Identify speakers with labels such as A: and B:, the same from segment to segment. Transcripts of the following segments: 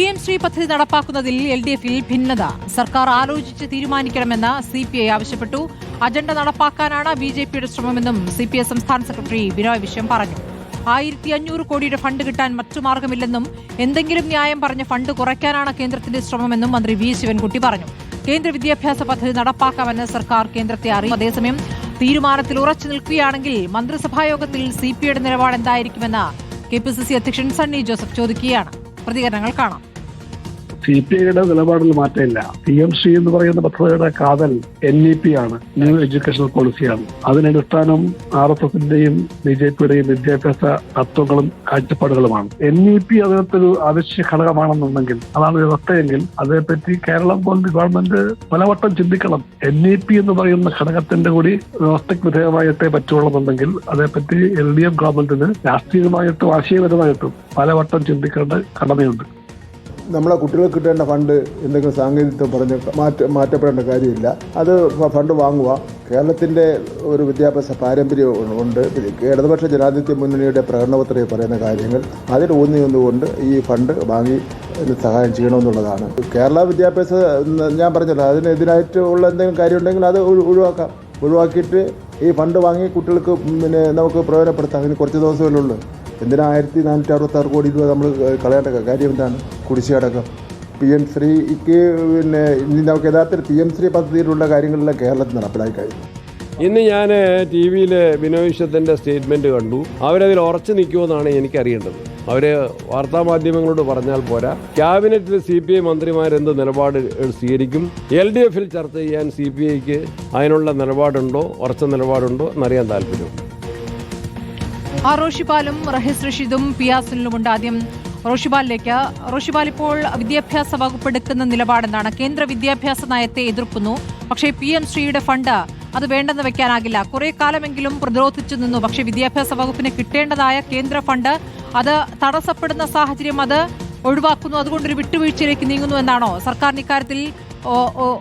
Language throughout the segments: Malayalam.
A: പി എം ശ്രീ പദ്ധതി നടപ്പാക്കുന്നതിൽ എൽ ഡി എഫിൽ ഭിന്നത. സർക്കാർ ആലോചിച്ച് തീരുമാനിക്കണമെന്ന് സി പി ഐ ആവശ്യപ്പെട്ടു. അജണ്ട നടപ്പാക്കാനാണ് ബി ജെ പിയുടെ ശ്രമമെന്നും സി പി ഐ സംസ്ഥാന സെക്രട്ടറി ബിനോയ് വിശ്വം പറഞ്ഞു. ആയിരത്തി അഞ്ഞൂറ് കോടിയുടെ ഫണ്ട് കിട്ടാൻ മറ്റു മാർഗമില്ലെന്നും എന്തെങ്കിലും ന്യായം പറഞ്ഞ് ഫണ്ട് കുറയ്ക്കാനാണ് കേന്ദ്രത്തിന്റെ ശ്രമമെന്നും മന്ത്രി വി ശിവൻകുട്ടി പറഞ്ഞു. കേന്ദ്ര വിദ്യാഭ്യാസ പദ്ധതി നടപ്പാക്കാമെന്ന് സർക്കാർ കേന്ദ്രത്തെ അറിയും അതേസമയം തീരുമാനത്തിൽ ഉറച്ചു നിൽക്കുകയാണെങ്കിൽ മന്ത്രിസഭായോഗത്തിൽ സി പി ഐയുടെ നിലപാട് എന്തായിരിക്കുമെന്ന് കെ പി സി സി അധ്യക്ഷൻ സണ്ണി ജോസഫ് ചോദിക്കുകയാണ്. പ്രതികരണങ്ങൾ കാണാം.
B: സി പി ഐയുടെ നിലപാടിൽ മാറ്റമില്ല. പി എം സി എന്ന് പറയുന്ന പദ്ധതിയുടെ കാതൽ എൻ ഇ പി ആണ്. ന്യൂ എഡ്യൂക്കേഷണൽ പോളിസിയാണ് അതിനടിസ്ഥാനം ആർ എസ് എസിന്റെയും ബി ജെ പിയുടെയും വിദ്യാഭ്യാസ തത്വങ്ങളും കാഴ്ചപ്പാടുകളുമാണ്. എൻ ഇ പി അതിനകത്തൊരു അവശ്യ ഘടകമാണെന്നുണ്ടെങ്കിൽ അതാണ് വ്യവസ്ഥയെങ്കിൽ അതേപ്പറ്റി കേരളം പോലുള്ള ഗവൺമെന്റ് പലവട്ടം ചിന്തിക്കണം. എൻ ഇ പി എന്ന് പറയുന്ന ഘടകത്തിന്റെ കൂടി വ്യവസ്ഥയ്ക്ക് വിധേയമായിട്ടേ പറ്റുള്ളതുണ്ടെങ്കിൽ അതേപ്പറ്റി എൽ ഡി എഫ് ഗവൺമെന്റിന് രാഷ്ട്രീയമായിട്ടും ആശയപരമായിട്ടും പലവട്ടം ചിന്തിക്കേണ്ട കടമയുണ്ട്
C: നമ്മളെ കുട്ടികൾക്ക് കിട്ടേണ്ട ഫണ്ട് എന്തെങ്കിലും സാങ്കേതികത്വം പറഞ്ഞ് മാറ്റ മാറ്റപ്പെടേണ്ട കാര്യമില്ല. അത് ഫണ്ട് വാങ്ങുക. കേരളത്തിന്റെ ഒരു വിദ്യാഭ്യാസ പാരമ്പര്യം ഉണ്ട്. ഇടതുപക്ഷ ജനാധിപത്യ മുന്നണിയുടെ പ്രകടനപത്രയിൽ പറയുന്ന കാര്യങ്ങൾ അതിൽ ഊന്നി നിന്നുകൊണ്ട് ഈ ഫണ്ട് വാങ്ങി സഹായം ചെയ്യണമെന്നുള്ളതാണ്. കേരള വിദ്യാഭ്യാസ ഞാൻ പറഞ്ഞല്ലോ അതിന് ഇതിനായിട്ട് ഉള്ള എന്തെങ്കിലും കാര്യമുണ്ടെങ്കിൽ അത് ഒഴി- ഒഴിവാക്കാം. ഒഴിവാക്കിയിട്ട് ഈ ഫണ്ട് വാങ്ങി കുട്ടികൾക്ക് പിന്നെ നമുക്ക് പ്രയോജനപ്പെടുത്താം. അതിന് കുറച്ച് ദിവസമല്ലേ ഉള്ളൂ. എന്തിനാ ആയിരത്തി നാനൂറ്റി അറുപത്താറ് കോടി രൂപ നമ്മൾ കളയേണ്ട കാര്യം എന്താണ്? കുടിശ്ശികടക്കം. പി എം ശ്രീക്ക് പിന്നെ ഇനി നമുക്ക് യഥാർത്ഥത്തിൽ പി എം ശ്രീ പദ്ധതിയിലുള്ള കാര്യങ്ങളെല്ലാം കേരളത്തിൽ നടപ്പിലായി കഴിഞ്ഞു.
D: ഇന്ന് ഞാൻ ടി വിയിൽ ബിനോയ് വിശ്വത്തിന്റെ സ്റ്റേറ്റ്മെന്റ് കണ്ടു. അവരതിൽ ഉറച്ചു നിൽക്കുമെന്നാണ് എനിക്കറിയേണ്ടത്. അവർ വാർത്താമാധ്യമങ്ങളോട് പറഞ്ഞാൽ പോരാ. ക്യാബിനറ്റിൽ സി പി ഐ മന്ത്രിമാരെന്ത് നിലപാട് സ്വീകരിക്കും? എൽ ഡി എഫിൽ ചർച്ച ചെയ്യാൻ സി പി ഐക്ക് അതിനുള്ള നിലപാടുണ്ടോ? ഉറച്ച നിലപാടുണ്ടോ? എന്നറിയാൻ താല്പര്യമുണ്ട്.
A: ആ റോഷിപാലും റഹീസ് റഷീദും പിയാസുലിനുമുണ്ട് ആദ്യം. റോഷിപാലിലേക്ക് റോഷിപാൽ ഇപ്പോൾ വിദ്യാഭ്യാസ വകുപ്പ് എടുക്കുന്ന നിലപാടെന്താണ്? കേന്ദ്ര വിദ്യാഭ്യാസ നയത്തെ എതിർക്കുന്നു. പക്ഷേ പി എം ശ്രീയുടെ ഫണ്ട് അത് വേണ്ടെന്ന് വെക്കാനാകില്ല. കുറെ കാലമെങ്കിലും പ്രതിരോധിച്ചു നിന്നു. പക്ഷേ വിദ്യാഭ്യാസ വകുപ്പിന് കിട്ടേണ്ടതായ കേന്ദ്ര ഫണ്ട് അത് തടസ്സപ്പെടുന്ന സാഹചര്യം അത് ഒഴിവാക്കുന്നു. അതുകൊണ്ടൊരു വിട്ടുവീഴ്ചയിലേക്ക് നീങ്ങുന്നു എന്നാണോ? സർക്കാരിന് ഇക്കാര്യത്തിൽ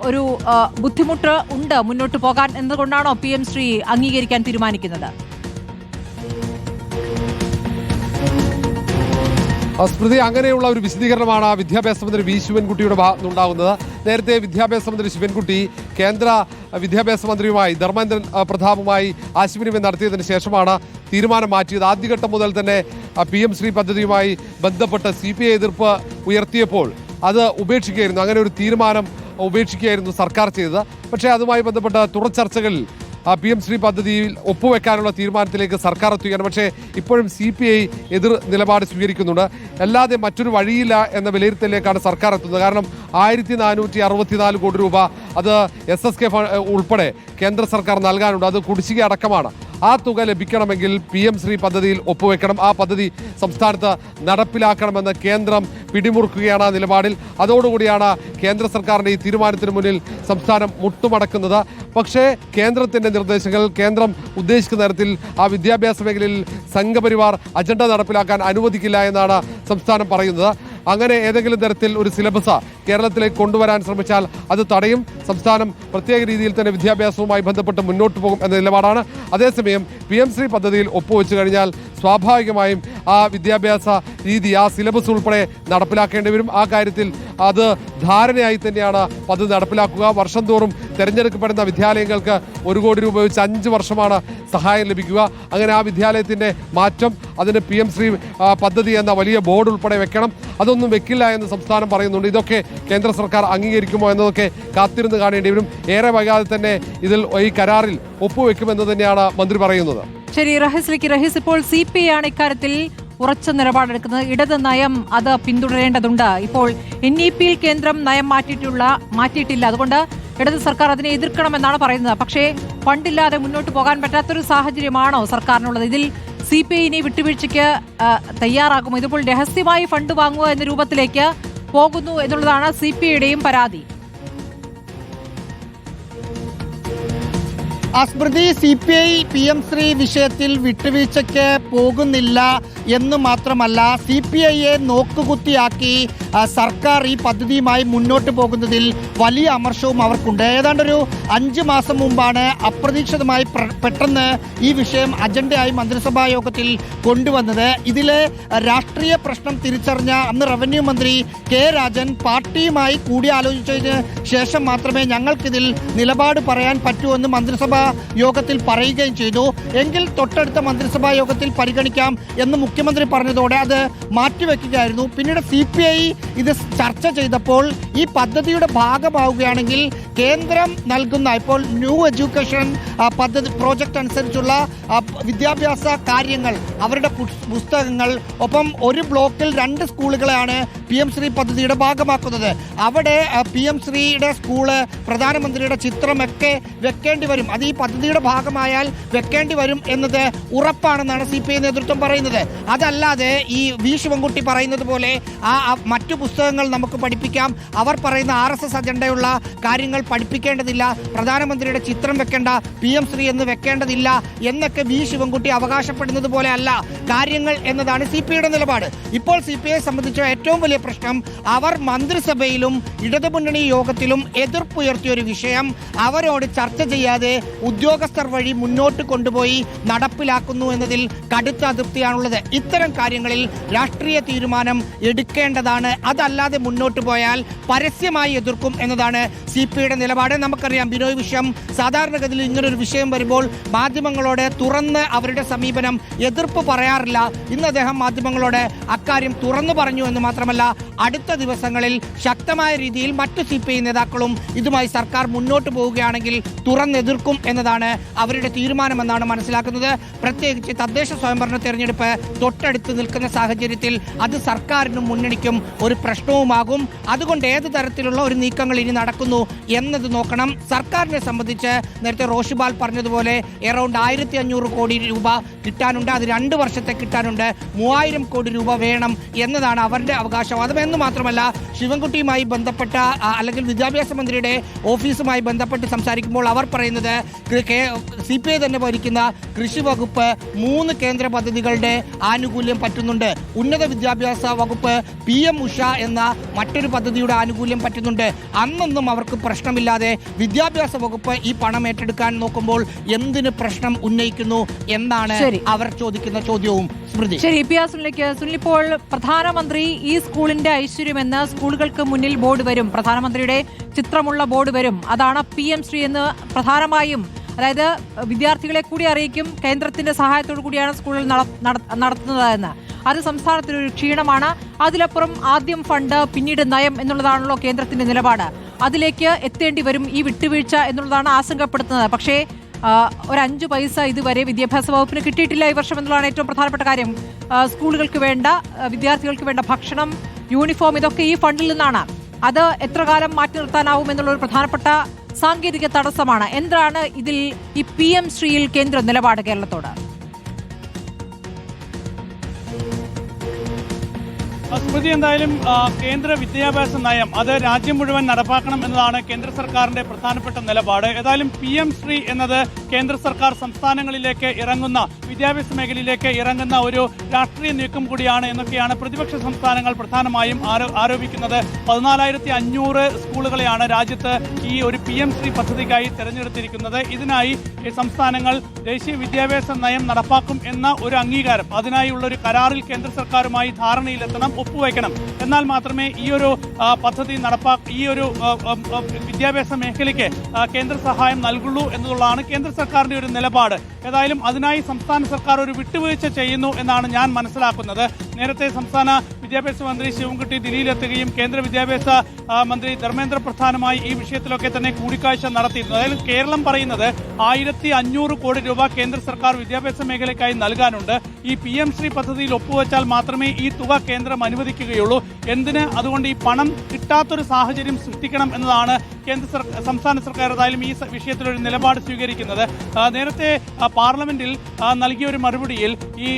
A: ഒരു ബുദ്ധിമുട്ട് ഉണ്ട് മുന്നോട്ട് പോകാൻ എന്നതുകൊണ്ടാണോ പി എം ശ്രീ അംഗീകരിക്കാൻ തീരുമാനിക്കുന്നത്?
E: സ്മൃതി അങ്ങനെയുള്ള ഒരു വിശദീകരണമാണ് വിദ്യാഭ്യാസ മന്ത്രി വി ശിവൻകുട്ടിയുടെ ഭാഗത്തുനിന്നുണ്ടാകുന്നത് നേരത്തെ വിദ്യാഭ്യാസ മന്ത്രി ശിവൻകുട്ടി കേന്ദ്ര വിദ്യാഭ്യാസ മന്ത്രിയുമായി ധർമ്മേന്ദ്രൻ പ്രതാപുമായി ആശയവിനിമയം നടത്തിയതിന് ശേഷമാണ് തീരുമാനം മാറ്റിയത്. ആദ്യഘട്ടം മുതൽ തന്നെ പി എം ശ്രീ പദ്ധതിയുമായി ബന്ധപ്പെട്ട് സി പി ഐ എതിർപ്പ് ഉയർത്തിയപ്പോൾ അത് ഉപേക്ഷിക്കുകയായിരുന്നു. അങ്ങനെ ഒരു തീരുമാനം ഉപേക്ഷിക്കുകയായിരുന്നു സർക്കാർ ചെയ്തത്. പക്ഷേ അതുമായി ബന്ധപ്പെട്ട തുടർ ചർച്ചകളിൽ പി എം ശ്രീ പദ്ധതിയിൽ ഒപ്പുവെക്കാനുള്ള തീരുമാനത്തിലേക്ക് സർക്കാർ എത്തുകയാണ്. പക്ഷേ ഇപ്പോഴും സി പി ഐ എതിർ നിലപാട് സ്വീകരിക്കുന്നുണ്ട്. അല്ലാതെ മറ്റൊരു വഴിയില്ല എന്ന വിലയിരുത്തലിലേക്കാണ് സർക്കാർ എത്തുന്നത്. കാരണം ആയിരത്തി നാനൂറ്റി അറുപത്തിനാല് കോടി രൂപ അത് എസ് എസ് കെ ഉൾപ്പെടെ കേന്ദ്ര സർക്കാർ നൽകാനുണ്ട്. അത് കുടിശ്ശിക അടക്കമാണ് ആ തുക ലഭിക്കണമെങ്കിൽ പി എം ശ്രീ പദ്ധതിയിൽ ഒപ്പുവെക്കണം. ആ പദ്ധതി സംസ്ഥാനത്ത് നടപ്പിലാക്കണമെന്ന് കേന്ദ്രം പിടിമുറുക്കുകയാണ് ആ നിലപാടിൽ. അതോടുകൂടിയാണ് കേന്ദ്ര സർക്കാരിന്റെ ഈ തീരുമാനത്തിന് മുന്നിൽ സംസ്ഥാനം മുട്ടുമടക്കുന്നത്. പക്ഷേ കേന്ദ്രത്തിന്റെ നിർദ്ദേശങ്ങൾ കേന്ദ്രം ഉദ്ദേശിക്കുന്ന തരത്തിൽ ആ വിദ്യാഭ്യാസ മേഖലയിൽ സംഘപരിവാർ അജണ്ട നടപ്പിലാക്കാൻ അനുവദിക്കില്ല എന്നാണ് സംസ്ഥാനം പറയുന്നത്. അങ്ങനെ ഏതെങ്കിലും തരത്തിൽ ഒരു സിലബസ് കേരളത്തിലേക്ക് കൊണ്ടുവരാൻ ശ്രമിച്ചാൽ അത് തടയും. സംസ്ഥാനം പ്രത്യേക രീതിയിൽ തന്നെ വിദ്യാഭ്യാസവുമായി ബന്ധപ്പെട്ട് മുന്നോട്ട് പോകും എന്ന നിലപാടാണ്. അതേസമയം പി എം ശ്രീ പദ്ധതിയിൽ ഒപ്പുവെച്ചു കഴിഞ്ഞാൽ സ്വാഭാവികമായും ആ വിദ്യാഭ്യാസ രീതി ആ സിലബസ് ഉൾപ്പെടെ നടപ്പിലാക്കേണ്ടി വരും. ആ കാര്യത്തിൽ അത് ധാരണയായി തന്നെയാണ് പദ്ധതി നടപ്പിലാക്കുക. വർഷം തോറും തിരഞ്ഞെടുക്കപ്പെടുന്ന വിദ്യാലയങ്ങൾക്ക് ഒരു കോടി രൂപ വെച്ച് അഞ്ച് വർഷമാണ് സഹായം ലഭിക്കുക. അങ്ങനെ ആ വിദ്യാലയത്തിന്റെ മാറ്റം അതിന് പി എം ശ്രീ പദ്ധതി എന്ന വലിയ ബോർഡ് ഉൾപ്പെടെ വെക്കണം. അതൊന്നും വെക്കില്ല എന്ന് സംസ്ഥാനം പറയുന്നുണ്ട്. ഇതൊക്കെ കേന്ദ്ര സർക്കാർ അംഗീകരിക്കുമോ എന്നതൊക്കെ കാത്തിരുന്ന് കാണേണ്ടി വരും. ഏറെ വൈകാതെ തന്നെ ഇതിൽ ഈ കരാറിൽ ഒപ്പുവെക്കുമെന്ന് തന്നെയാണ് മന്ത്രി പറയുന്നത്.
A: ശരി റഹസ്ലിക്ക് റഹീസ് ഇപ്പോൾ സി പി ഐ ആണ് ഇക്കാര്യത്തിൽ ഉറച്ച നിലപാടെടുക്കുന്നത്. ഇടത് നയം അത് പിന്തുടരേണ്ടതുണ്ട്. ഇപ്പോൾ എൻ ഇ പിയിൽ കേന്ദ്രം നയം മാറ്റിയിട്ടുള്ള മാറ്റിയിട്ടില്ല. അതുകൊണ്ട് ഇടത് സർക്കാർ അതിനെ എതിർക്കണമെന്നാണ് പറയുന്നത്. പക്ഷേ ഫണ്ടില്ലാതെ മുന്നോട്ട് പോകാൻ പറ്റാത്തൊരു സാഹചര്യമാണോ സർക്കാരിനുള്ളത്? ഇതിൽ സി പി ഐ വിട്ടുവീഴ്ചയ്ക്ക് തയ്യാറാകും ഇതിപ്പോൾ രഹസ്യമായി ഫണ്ട് വാങ്ങുക എന്ന രൂപത്തിലേക്ക് പോകുന്നു എന്നുള്ളതാണ് സി പി ഐയുടെയും പരാതി.
F: അസ്മൃതി സ്മൃതി C P I P M Shri വിഷയത്തിൽ വിട്ടുവീഴ്ചയ്ക്ക് പോകുന്നില്ല എന്ന് മാത്രമല്ല സി പി ഐയെ നോക്കുകുത്തിയാക്കി സർക്കാർ ഈ പദ്ധതിയുമായി മുന്നോട്ട് പോകുന്നതിൽ വലിയ അമർഷവും അവർക്കുണ്ട്. ഏതാണ്ടൊരു അഞ്ച് മാസം മുമ്പാണ് അപ്രതീക്ഷിതമായി പെട്ടെന്ന് ഈ വിഷയം അജണ്ടയായി മന്ത്രിസഭാ യോഗത്തിൽ കൊണ്ടുവന്നത്. ഇതിലെ രാഷ്ട്രീയ പ്രശ്നം തിരിച്ചറിഞ്ഞ അന്ന് റവന്യൂ മന്ത്രി കെ രാജൻ പാർട്ടിയുമായി കൂടിയാലോചിച്ചതിന് ശേഷം മാത്രമേ ഞങ്ങൾക്കിതിൽ നിലപാട് പറയാൻ പറ്റൂ എന്ന് മന്ത്രിസഭാ യോഗത്തിൽ പറയുകയും ചെയ്തു. എങ്കിൽ തൊട്ടടുത്ത മന്ത്രിസഭാ യോഗത്തിൽ പരിഗണിക്കാം എന്ന് മുഖ്യമന്ത്രി പറഞ്ഞതോടെ അത് മാറ്റിവെക്കുകയായിരുന്നു. പിന്നീട് സി പി ഐ ഇത് ചർച്ച ചെയ്തപ്പോൾ ഈ പദ്ധതിയുടെ ഭാഗമാവുകയാണെങ്കിൽ കേന്ദ്രം നൽകുന്ന ഇപ്പോൾ ന്യൂ എഡ്യൂക്കേഷൻ പദ്ധതി പ്രോജക്റ്റ് അനുസരിച്ചുള്ള വിദ്യാഭ്യാസ കാര്യങ്ങൾ അവരുടെ പുസ്തകങ്ങൾ ഒപ്പം ഒരു ബ്ലോക്കിൽ രണ്ട് സ്കൂളുകളെയാണ് പി എം ശ്രീ പദ്ധതിയുടെ ഭാഗമാക്കുന്നത്. അവിടെ പി എം ശ്രീയുടെ സ്കൂൾ പ്രധാനമന്ത്രിയുടെ ചിത്രമൊക്കെ വെക്കേണ്ടി വരും. അത് ഈ പദ്ധതിയുടെ ഭാഗമായാൽ വെക്കേണ്ടി വരും എന്നത് ഉറപ്പാണെന്നാണ് സി പി ഐ നേതൃത്വം പറയുന്നത്. അതല്ലാതെ ഈ വി ശിവൻകുട്ടി പറയുന്നത് പോലെ ആ മറ്റു പുസ്തകങ്ങൾ നമുക്ക് പഠിപ്പിക്കാം. അവർ പറയുന്ന ആർ എസ് എസ് അജണ്ടയുള്ള കാര്യങ്ങൾ പഠിപ്പിക്കേണ്ടതില്ല. പ്രധാനമന്ത്രിയുടെ ചിത്രം വെക്കേണ്ട പി എം ശ്രീ എന്ന് വെക്കേണ്ടതില്ല എന്നൊക്കെ വി ശിവൻകുട്ടി അവകാശപ്പെടുന്നത് പോലെ അല്ല. കാര്യങ്ങൾ എന്നതാണ് സി പി ഐയുടെ നിലപാട്. ഇപ്പോൾ സി പി ഐയെ സംബന്ധിച്ച ഏറ്റവും വലിയ പ്രശ്നം അവർ മന്ത്രിസഭയിലും ഇടതുമുന്നണി യോഗത്തിലും എതിർപ്പുയർത്തിയ ഒരു വിഷയം അവരോട് ചർച്ച ചെയ്യാതെ ഉദ്യോഗസ്ഥർ വഴി മുന്നോട്ട് കൊണ്ടുപോയി നടപ്പിലാക്കുന്നു എന്നതിൽ കടുത്ത അതൃപ്തിയാണുള്ളത്. ഇത്തരം കാര്യങ്ങളിൽ രാഷ്ട്രീയ തീരുമാനം എടുക്കേണ്ടതാണ്. അതല്ലാതെ മുന്നോട്ട് പോയാൽ പരസ്യമായി എതിർക്കും എന്നതാണ് സി പി ഐയുടെ നിലപാട്. നമുക്കറിയാം ബിനോയ് വിഷയം സാധാരണഗതിയിൽ ഇങ്ങനൊരു വിഷയം വരുമ്പോൾ മാധ്യമങ്ങളോട് തുറന്ന് അവരുടെ സമീപനം എതിർപ്പ് പറയാറില്ല. ഇന്ന് അദ്ദേഹം മാധ്യമങ്ങളോട് അക്കാര്യം തുറന്നു പറഞ്ഞു എന്ന് മാത്രമല്ല അടുത്ത ദിവസങ്ങളിൽ ശക്തമായ രീതിയിൽ മറ്റു സി നേതാക്കളും ഇതുമായി സർക്കാർ മുന്നോട്ട് പോവുകയാണെങ്കിൽ തുറന്നെതിർക്കും എന്നതാണ് അവരുടെ തീരുമാനമെന്നാണ് മനസ്സിലാക്കുന്നത്. പ്രത്യേകിച്ച് തദ്ദേശ സ്വയംഭരണ തെരഞ്ഞെടുപ്പ് തൊട്ടടുത്ത് നിൽക്കുന്ന സാഹചര്യത്തിൽ അത് സർക്കാരിനും മുന്നണിക്കും ഒരു പ്രശ്നവുമാകും. അതുകൊണ്ട് ഏത് തരത്തിലുള്ള ഒരു നീക്കങ്ങൾ ഇനി നടക്കുന്നു എന്നത് നോക്കണം. സർക്കാരിനെ സംബന്ധിച്ച് നേരത്തെ റോഷിബാൽ പറഞ്ഞതുപോലെ എറൗണ്ട് ആയിരത്തി അഞ്ഞൂറ് കോടി രൂപ കിട്ടാനുണ്ട്. അത് രണ്ട് വർഷത്തെ കിട്ടാനുണ്ട്. മൂവായിരം കോടി രൂപ വേണം എന്നതാണ് അവരുടെ അവകാശവാദം. എന്ന് മാത്രമല്ല ശിവൻകുട്ടിയുമായി ബന്ധപ്പെട്ട അല്ലെങ്കിൽ വിദ്യാഭ്യാസ മന്ത്രിയുടെ ഓഫീസുമായി ബന്ധപ്പെട്ട് സംസാരിക്കുമ്പോൾ അവർ പറയുന്നത് സി പി ഐ തന്നെ ഭരിക്കുന്ന കൃഷി വകുപ്പ് മൂന്ന് കേന്ദ്ര പദ്ധതികളുടെ ആനുകൂല്യം പറ്റുന്നുണ്ട്. ഉന്നത വിദ്യാഭ്യാസ വകുപ്പ് പി എം ഉഷ എന്ന മറ്റൊരു പദ്ധതിയുടെ ആനുകൂല്യം പറ്റുന്നുണ്ട്. അന്നൊന്നും അവർക്ക് പ്രശ്നമില്ലാതെ വിദ്യാഭ്യാസ വകുപ്പ് ഈ പണം ഏറ്റെടുക്കാൻ നോക്കുമ്പോൾ എന്തിന് പ്രശ്നം ഉന്നയിക്കുന്നു എന്നാണ് അവർ ചോദിക്കുന്ന ചോദ്യവും. സ്മൃതി.
A: ശരി പി സുനിലേക്ക് സുനിലിപ്പോൾ പ്രധാനമന്ത്രി ഈ സ്കൂളിന്റെ ഐശ്വര്യം എന്ന് സ്കൂളുകൾക്ക് മുന്നിൽ ബോർഡ് വരും. പ്രധാനമന്ത്രിയുടെ ചിത്രമുള്ള ബോർഡ് വരും. അതാണ് പി എം ശ്രീ എന്ന് പ്രധാനമായും അതായത് വിദ്യാർത്ഥികളെ കൂടി അറിയിക്കും കേന്ദ്രത്തിന്റെ സഹായത്തോടു കൂടിയാണ് സ്കൂളിൽ നട- നട- നടത്തുന്നതെന്ന്. അത് സംസ്ഥാനത്തിനൊരു ക്ഷീണമാണ്. അതിലപ്പുറം ആദ്യം ഫണ്ട് പിന്നീട് നയം എന്നുള്ളതാണല്ലോ കേന്ദ്രത്തിന്റെ നിലപാട്. അതിലേക്ക് എത്തേണ്ടി വരും ഈ വിട്ടുവീഴ്ച എന്നുള്ളതാണ് ആശങ്കപ്പെടുത്തുന്നത്. പക്ഷേ ഒരു അഞ്ചു പൈസ ഇതുവരെ വിദ്യാഭ്യാസ വകുപ്പിന് കിട്ടിയിട്ടില്ല ഈ വർഷം എന്നുള്ളതാണ് ഏറ്റവും പ്രധാനപ്പെട്ട കാര്യം. സ്കൂളുകൾക്ക് വേണ്ട വിദ്യാർത്ഥികൾക്ക് വേണ്ട ഭക്ഷണം യൂണിഫോം ഇതൊക്കെ ഈ ഫണ്ടിൽ നിന്നാണ്. അത് എത്ര കാലം മാറ്റി നിർത്താനാവും എന്നുള്ള ഒരു പ്രധാനപ്പെട്ട സാങ്കേതിക തടസ്സമാണ്. എന്താണ് ഇതിൽ ഈ പി എം ശ്രീയിൽ കേന്ദ്ര നിലപാട് കേരളത്തോട്?
G: സ്മൃതി എന്തായാലും കേന്ദ്ര വിദ്യാഭ്യാസ നയം അത് രാജ്യം മുഴുവൻ നടപ്പാക്കണം എന്നതാണ് കേന്ദ്ര സർക്കാരിന്റെ പ്രധാനപ്പെട്ട നിലപാട്. ഏതായാലും പി എം ശ്രീ എന്നത് കേന്ദ്ര സർക്കാർ സംസ്ഥാനങ്ങളിലേക്ക് ഇറങ്ങുന്ന വിദ്യാഭ്യാസ മേഖലയിലേക്ക് ഇറങ്ങുന്ന ഒരു രാഷ്ട്രീയ നീക്കം കൂടിയാണ് എന്നൊക്കെയാണ് പ്രതിപക്ഷ സംസ്ഥാനങ്ങൾ പ്രധാനമായും ആരോപിക്കുന്നത്. പതിനാലായിരത്തി അഞ്ഞൂറ് സ്കൂളുകളെയാണ് രാജ്യത്ത് ഈ ഒരു പി എം ശ്രീ പദ്ധതിക്കായി തെരഞ്ഞെടുത്തിരിക്കുന്നത്. ഇതിനായി സംസ്ഥാനങ്ങൾ ദേശീയ വിദ്യാഭ്യാസ നയം നടപ്പാക്കും എന്ന ഒരു അംഗീകാരം അതിനായുള്ള ഒരു കരാറിൽ കേന്ദ്ര സർക്കാരുമായി ധാരണയിലെത്തണം. ഒപ്പുവയ്ക്കണം എന്നാൽ മാത്രമേ ഈ ഒരു പദ്ധതി നടപ്പാ ഈ ഒരു വിദ്യാഭ്യാസ മേഖലയ്ക്ക് കേന്ദ്ര സഹായം നൽകുള്ളൂ എന്നുള്ളതാണ് കേന്ദ്ര സർക്കാരിന്റെ ഒരു നിലപാട്. ഏതായാലും അതിനായി സംസ്ഥാന സർക്കാർ ഒരു വിട്ടുവീഴ്ച ചെയ്യുന്നു എന്നാണ് ഞാൻ മനസ്സിലാക്കുന്നത്. നേരത്തെ സംസ്ഥാന വിദ്യാഭ്യാസ മന്ത്രി ശിവൻകുട്ടി ദില്ലിയിലെത്തുകയും കേന്ദ്ര വിദ്യാഭ്യാസ മന്ത്രി ധർമ്മേന്ദ്ര പ്രധാനുമായി ഈ വിഷയത്തിലൊക്കെ തന്നെ കൂടിക്കാഴ്ച നടത്തിയിരുന്നു. അതായത് കേരളം പറയുന്നത് ആയിരത്തി അഞ്ഞൂറ് കോടി രൂപ കേന്ദ്ര സർക്കാർ വിദ്യാഭ്യാസ മേഖലയ്ക്കായി നൽകാനുണ്ട്. ഈ പി എം ശ്രീ പദ്ധതിയിൽ ഒപ്പുവെച്ചാൽ മാത്രമേ ഈ തുക കേന്ദ്രം അനുവദിക്കുകയുള്ളൂ. എന്തിന്? അതുകൊണ്ട് ഈ പണം കിട്ടാത്തൊരു സാഹചര്യം സൃഷ്ടിക്കണം എന്നതാണ് കേന്ദ്ര സർക്കാർ സംസ്ഥാന സർക്കാർ ഏതായാലും ഈ വിഷയത്തിലൊരു നിലപാട് സ്വീകരിക്കുന്നത്. നേരത്തെ പാർലമെന്റിൽ നൽകിയ ഒരു മറുപടിയിൽ ഈ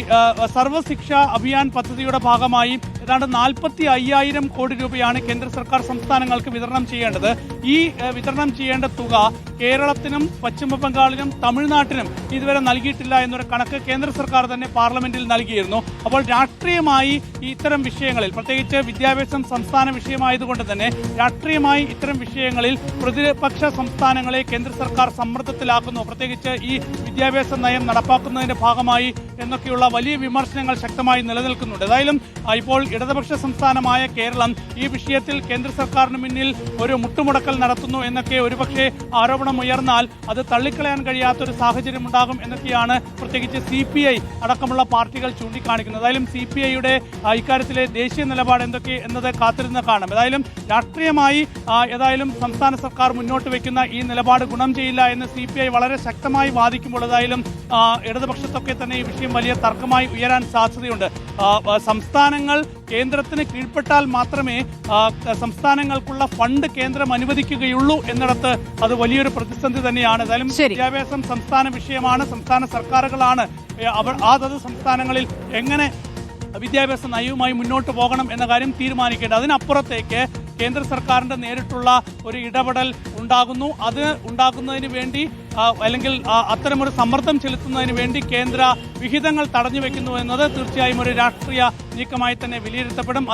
G: സർവശിക്ഷ അഭിയാൻ പദ്ധതിയുടെ ഭാഗമായി ഏതാണ്ട് നാൽപ്പത്തി അയ്യായിരം കോടി രൂപയാണ് കേന്ദ്ര സർക്കാർ സംസ്ഥാനങ്ങൾക്ക് വിതരണം ചെയ്യേണ്ടത്. ഈ വിതരണം ചെയ്യേണ്ട തുക കേരളത്തിനും പശ്ചിമ ബംഗാളിനും തമിഴ്നാട്ടിനും ഇതുവരെ നൽകിയിട്ടില്ല എന്നൊരു കണക്ക് കേന്ദ്ര സർക്കാർ തന്നെ പാർലമെന്റിൽ നൽകിയിരുന്നു. അപ്പോൾ രാഷ്ട്രീയമായി ഇത്തരം വിഷയങ്ങളിൽ പ്രത്യേകിച്ച് വിദ്യാഭ്യാസം സംസ്ഥാന വിഷയമായതുകൊണ്ട് തന്നെ രാഷ്ട്രീയമായി ഇത്തരം വിഷയങ്ങളിൽ പ്രതിപക്ഷ സംസ്ഥാനങ്ങളെ കേന്ദ്ര സർക്കാർ സമ്മർദ്ദത്തിലാക്കുന്നു. പ്രത്യേകിച്ച് ഈ വിദ്യാഭ്യാസ നയം നടപ്പാക്കുന്നതിന്റെ ഭാഗമായി എന്നൊക്കെയുള്ള വലിയ വിമർശനങ്ങൾ ശക്തമായി നിലനിൽക്കുന്നുണ്ട്. ഏതായാലും ഇപ്പോൾ ഇടതുപക്ഷ സംസ്ഥാനമായ കേരളം ഈ വിഷയത്തിൽ കേന്ദ്ര സർക്കാരിന് മുന്നിൽ ഒരു മുട്ടുമുടക്കൽ നടത്തുന്നു എന്നൊക്കെ ഒരുപക്ഷെ ആരോപണം ഉയർന്നാൽ അത് തള്ളിക്കളയാൻ കഴിയാത്തൊരു സാഹചര്യം ഉണ്ടാകും എന്നൊക്കെയാണ് പ്രത്യേകിച്ച് സി അടക്കമുള്ള പാർട്ടികൾ ചൂണ്ടിക്കാണിക്കുന്നത്. ഏതായാലും സി പി ഐയുടെ ഇക്കാര്യത്തിലെ ദേശീയ നിലപാട് എന്തൊക്കെ എന്നത് കാത്തിരുന്ന് കാണാം. ഏതായാലും രാഷ്ട്രീയമായി ഏതായാലും സംസ്ഥാന സർക്കാർ മുന്നോട്ട് വയ്ക്കുന്ന ഈ നിലപാട് ഗുണം ചെയ്യില്ല എന്ന് സി പി ഐ വളരെ ശക്തമായി വാദിക്കുമ്പോൾ ഏതായാലും ഇടതുപക്ഷത്തൊക്കെ തന്നെ ഈ വിഷയം വലിയ തർക്കമായി ഉയരാൻ സാധ്യതയുണ്ട്. സംസ്ഥാനങ്ങൾ കേന്ദ്രത്തിന് കീഴ്പ്പെട്ടാൽ മാത്രമേ സംസ്ഥാനങ്ങൾക്കുള്ള ഫണ്ട് കേന്ദ്രം അനുവദിക്കുകയുള്ളൂ എന്നിടത്ത് അത് വലിയൊരു പ്രതിസന്ധി തന്നെയാണ്. ഏതായാലും. വിദ്യാഭ്യാസം സംസ്ഥാന വിഷയമാണ് സംസ്ഥാന സർക്കാരുകളാണ് അവർ അതത് സംസ്ഥാനങ്ങളിൽ എങ്ങനെ വിദ്യാഭ്യാസ നയവുമായി മുന്നോട്ട് പോകണം എന്ന കാര്യം തീരുമാനിക്കേണ്ടത്. അതിനപ്പുറത്തേക്ക് കേന്ദ്ര സർക്കാരിന്റെ നേരിട്ടുള്ള ഒരു ഇടപെടൽ ഉണ്ടാകുന്നു. അത് ഉണ്ടാക്കുന്നതിന് വേണ്ടി അല്ലെങ്കിൽ അത്തരമൊരു സമ്മർദ്ദം ചെലുത്തുന്നതിന് വേണ്ടി കേന്ദ്ര വിഹിതങ്ങൾ തടഞ്ഞു വെക്കുന്നു എന്നത് തീർച്ചയായും ഒരു രാഷ്ട്രീയ നീക്കമായി തന്നെ വിലയിരുത്തപ്പെടും.